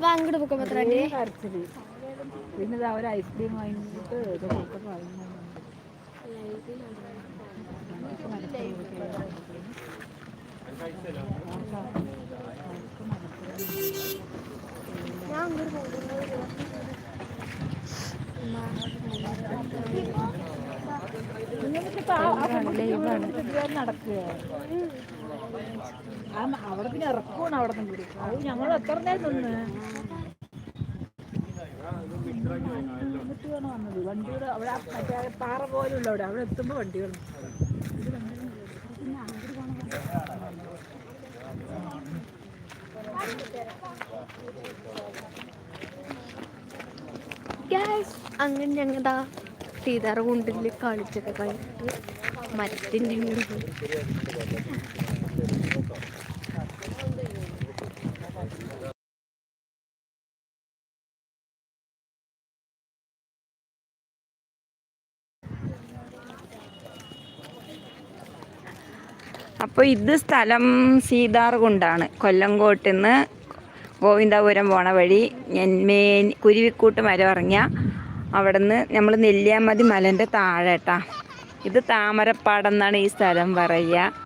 വാങ്ങിട്ട് പൊക്കം പത്രാന്റെ കരച്ചിൽ പിന്നെ ഒരു ഐസ്ക്രീം വാങ്ങിയിട്ട് ഞാൻ അങ്ങോട്ട് പോകുന്നത് നടക്കുക അവിടെ പിന്നെ ഇറക്കുവാണ് അവിടെ നിന്ന് അത് ഞങ്ങൾ എത്ര നേരം നിന്ന്? എന്നിട്ട് വേണം വന്നത്. വണ്ടികൾ അവിടെ മറ്റേ പാറ പോലുള്ള അവിടെ. അവിടെ എത്തുമ്പോൾ വണ്ടികൾ അങ്ങനെ ഞങ്ങതാ സീതാറ കുണ്ടിൽ കളിച്ചൊക്കെ കഴിഞ്ഞിട്ട്? മരത്തിന്റെ അപ്പോൾ ഇത് സ്ഥലം സീതാർകുണ്ടാണ്. കൊല്ലങ്കോട്ടിൽ നിന്ന് ഗോവിന്ദാപുരം പോണ വഴി ഞന്മേൻ കുരുവിക്കൂട്ട് മരം ഇറങ്ങിയ അവിടെ നിന്ന് നമ്മൾ നെല്ലിയാമതി മലന്റെ താഴെ കേട്ടാ ഇത് താമരപ്പാടം എന്നാണ് ഈ സ്ഥലം പറയുക.